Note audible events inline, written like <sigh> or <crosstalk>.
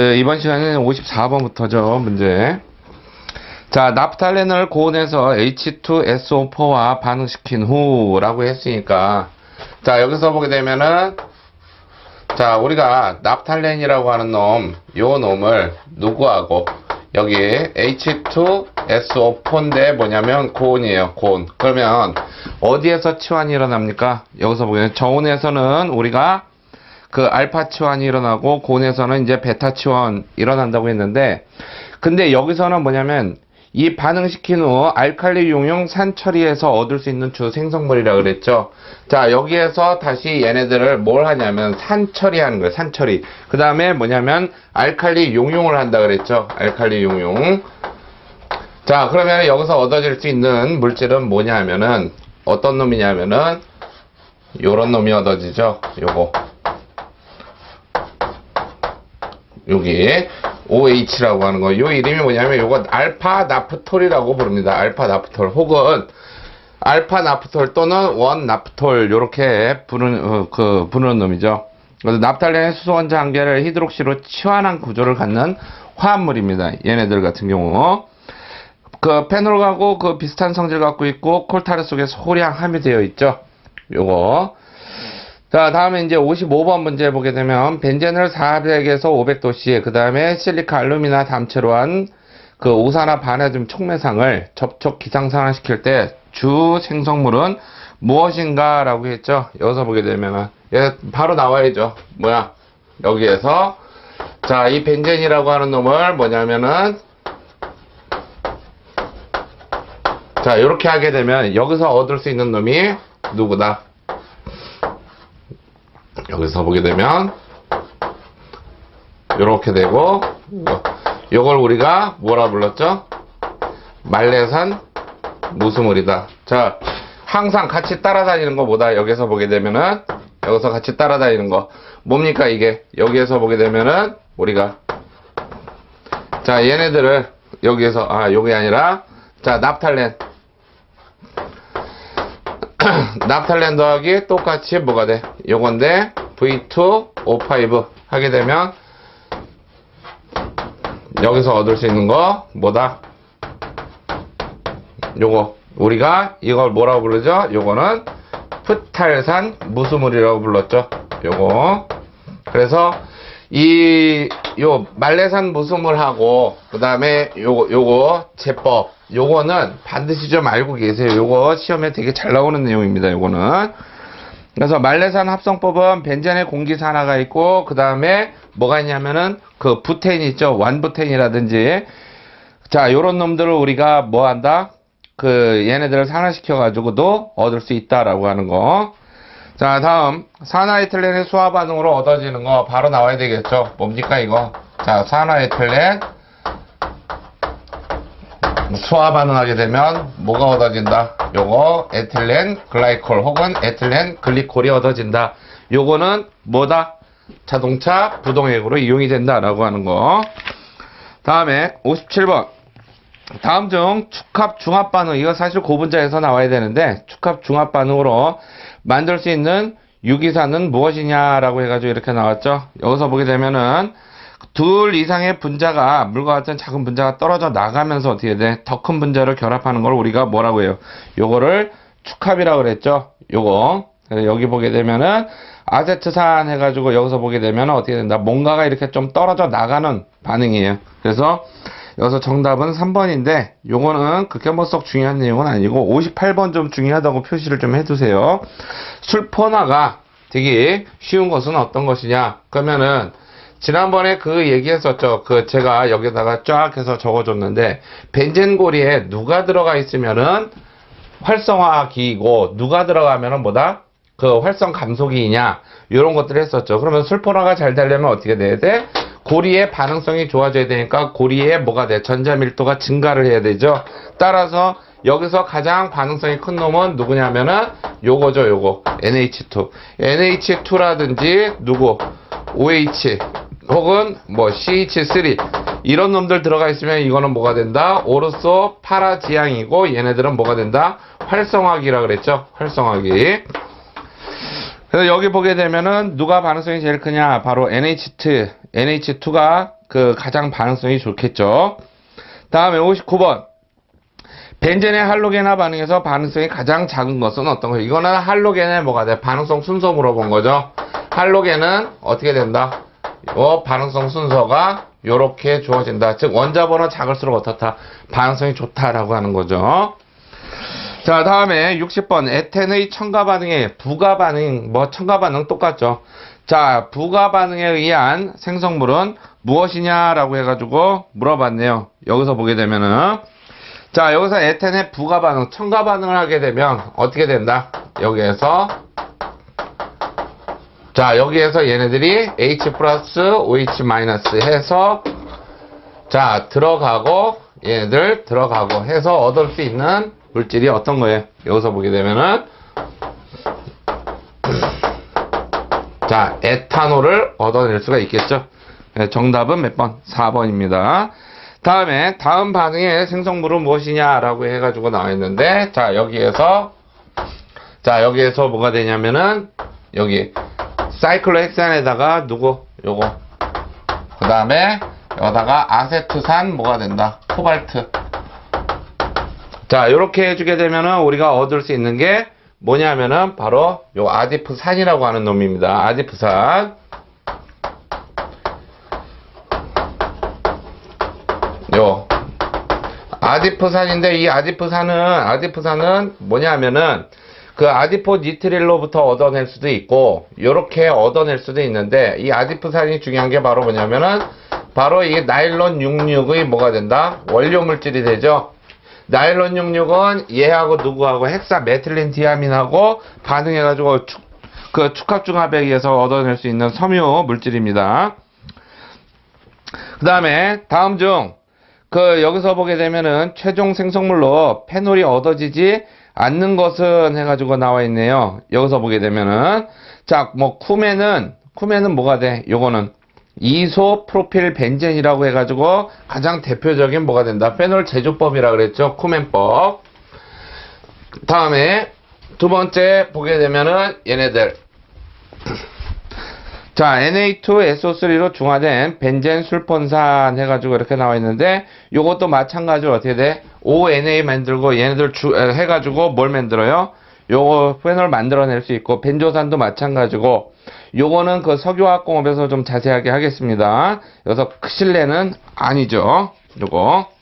그 이번 시간에는 54번부터죠, 문제. 자, 나프탈렌을 고온에서 H2SO4와 반응시킨 후라고 했으니까, 자, 여기서 보게 되면은, 자, 우리가 나프탈렌이라고 하는 놈, 요 놈을 누구하고, 여기 H2SO4인데 뭐냐면 고온이에요, 고온. 그러면 어디에서 치환이 일어납니까? 여기서 보게 되면 저온에서는 우리가 그 알파 치환이 일어나고 고온에서는 이제 베타 치환 일어난다고 했는데 근데 여기서는 뭐냐면 이 반응시킨 후 알칼리 용융 산 처리에서 얻을 수 있는 주 생성물이라 그랬죠. 자, 여기에서 다시 얘네들을 뭘 하냐면 산 처리하는 거예요. 산 처리. 그 다음에 뭐냐면 알칼리 용융을 한다 그랬죠. 알칼리 용융. 자, 그러면 여기서 얻어질 수 있는 물질은 뭐냐 하면은 어떤 놈이냐면은 요런 놈이 얻어지죠. 요거. 여기 OH라고 하는 거. 요 이름이 뭐냐면 요거 알파 나프톨이라고 부릅니다. 알파 나프톨 혹은 알파 나프톨 또는 원 나프톨 요렇게 부르는 어, 그 부르는 놈이죠. 그래서 납탈렌의 수소 원자 한 개를 히드록시로 치환한 구조를 갖는 화합물입니다. 얘네들 같은 경우 그 페놀하고 그 비슷한 성질 갖고 있고 콜타르 속에 소량 함유되어 있죠. 요거 자, 다음에 이제 55번 문제 보게 되면 벤젠을 400에서 500도씨, 그 다음에 실리카 알루미나 담채로 한 그 오산화 바나듐 촉매상을 접촉 기상산화 시킬 때 주 생성물은 무엇인가 라고 했죠. 여기서 보게 되면은 얘 바로 나와야죠. 뭐야? 여기에서 자, 이 벤젠이라고 하는 놈을 뭐냐면은 자, 이렇게 하게 되면 여기서 얻을 수 있는 놈이 누구다? 여기서 보게 되면 이렇게 되고 이걸 우리가 뭐라 불렀죠? 말레산 무수물이다. 자, 항상 같이 따라다니는 거 뭐다? 여기서 보게 되면은 여기서 같이 따라다니는 거 뭡니까 이게? 여기에서 보게 되면은 우리가 자 얘네들을 여기에서 아 요게 아니라 자 납탈렌 <clears throat> 납탈렌 더하기 똑같이 뭐가 돼? 요건데 V2O5 하게 되면 여기서 얻을 수 있는 거 뭐다? 요거 우리가 이걸 뭐라고 부르죠? 요거는 프탈산 무수물이라고 불렀죠. 요거 그래서 이 요 말레산 무수물하고 그 다음에 요거 요거 제법 요거는 반드시 좀 알고 계세요. 요거 시험에 되게 잘 나오는 내용입니다. 요거는 그래서 말레산 합성법은 벤젠의 공기산화가 있고 그 다음에 뭐가 있냐면은 그 부텐 있죠 완부텐이라든지 자 요런 놈들을 우리가 뭐 한다 그 얘네들을 산화시켜 가지고도 얻을 수 있다라고 하는 거. 자 다음 산화에틸렌의 수화 반응으로 얻어지는 거 바로 나와야 되겠죠. 뭡니까 이거? 자 산화에틸렌 수화 반응하게 되면 뭐가 얻어진다? 요거 에틸렌 글라이콜 혹은 에틸렌 글리콜이 얻어진다. 요거는 뭐다? 자동차 부동액으로 이용이 된다 라고 하는 거. 다음에 57번. 다음 중 축합 중합 반응 이거 사실 고분자에서 나와야 되는데 축합 중합 반응으로 만들 수 있는 유기산은 무엇이냐라고 해가지고 이렇게 나왔죠. 여기서 보게 되면은 둘 이상의 분자가 물과 같은 작은 분자가 떨어져 나가면서 어떻게 돼? 더 큰 분자를 결합하는 걸 우리가 뭐라고 해요? 요거를 축합이라고 그랬죠. 요거 여기 보게 되면은 아세트산 해가지고 여기서 보게 되면 어떻게 된다? 뭔가가 이렇게 좀 떨어져 나가는 반응이에요. 그래서 여기서 정답은 3번인데 요거는 뭐썩 중요한 내용은 아니고 58번 좀 중요하다고 표시를 좀 해두세요. 술포나가 되게 쉬운 것은 어떤 것이냐? 그러면은 지난번에 그 얘기했었죠. 그 제가 여기다가 쫙 해서 적어줬는데 벤젠고리에 누가 들어가 있으면은 활성화기이고 누가 들어가면은 뭐다? 그 활성 감소기이냐 이런 것들을 했었죠. 그러면 술포나가 잘 되려면 어떻게 돼야 돼? 고리의 반응성이 좋아져야 되니까 고리에 뭐가 돼? 전자 밀도가 증가를 해야 되죠. 따라서 여기서 가장 반응성이 큰 놈은 누구냐면은 요거죠, 요거. NH2. NH2라든지 누구? OH 혹은 뭐 CH3 이런 놈들 들어가 있으면 이거는 뭐가 된다? 오르소 파라지앙이고 얘네들은 뭐가 된다? 활성화기라 그랬죠? 활성화기. 그래서 여기 보게 되면은 누가 반응성이 제일 크냐? 바로 NH2. NH2가 그 가장 반응성이 좋겠죠. 다음에 59번. 벤젠의 할로겐화 반응에서 반응성이 가장 작은 것은 어떤 거예요? 이거는 할로겐의 뭐가 돼? 반응성 순서 물어본 거죠. 할로겐은 어떻게 된다? 요 반응성 순서가 요렇게 주어진다. 즉 원자번호 작을수록 어떻다? 반응성이 좋다라고 하는 거죠. 자, 다음에 60번. 에텐의 첨가 반응에 부가 반응, 뭐 첨가 반응 똑같죠. 자, 부가 반응에 의한 생성물은 무엇이냐라고 해가지고 물어봤네요. 여기서 보게 되면은. 자, 여기서 에텐의 부가 반응, 첨가 반응을 하게 되면 어떻게 된다? 여기에서. 자, 여기에서 얘네들이 H 플러스 OH 마이너스 해서 자, 들어가고 얘네들 들어가고 해서 얻을 수 있는 물질이 어떤 거예요? 여기서 보게 되면은 자, 에탄올을 얻어낼 수가 있겠죠. 네, 정답은 몇 번? 4번입니다. 다음에 다음 반응의 생성물은 무엇이냐라고 해가지고 나와 있는데 자 여기에서 자 여기에서 뭐가 되냐면은 여기 사이클로헥산에다가 누구 요거 그 다음에 여기다가 아세트산 뭐가 된다 코발트 자 이렇게 해주게 되면은 우리가 얻을 수 있는 게 뭐냐면은 바로 요 아디프산이라고 하는 놈입니다. 아디프산. 요 아디프산인데 이 아디프산은 아디프산은 뭐냐면은 그 아디포 니트릴로부터 얻어낼 수도 있고 요렇게 얻어낼 수도 있는데 이 아디프산이 중요한 게 바로 뭐냐면은 바로 이 나일론 66의 뭐가 된다? 원료 물질이 되죠 나일론 66은 얘하고 누구하고 헥사 메틸린 디아민하고 반응해가지고 축, 그 축합중합에 의해서 얻어낼 수 있는 섬유 물질입니다 그 다음에 다음 중 그 여기서 보게 되면은 최종 생성물로 페놀이 얻어지지 않는 것은 해가지고 나와 있네요. 여기서 보게 되면은 자 뭐 쿠멘은 쿠멘은 뭐가 돼? 요거는 이소프로필 벤젠이라고 해가지고 가장 대표적인 뭐가 된다? 페놀 제조법이라 그랬죠. 쿠멘법. 다음에 두 번째 보게 되면은 얘네들 <clears throat> 자, Na2SO3로 중화된 벤젠 술폰산 해가지고 이렇게 나와 있는데, 요것도 마찬가지로 어떻게 돼? ONA 만들고 얘네들 주, 에, 해가지고 뭘 만들어요? 요거 페놀 만들어낼 수 있고, 벤조산도 마찬가지고, 요거는 그 석유화학 공업에서 좀 자세하게 하겠습니다. 여기서 실내는 아니죠. 요거.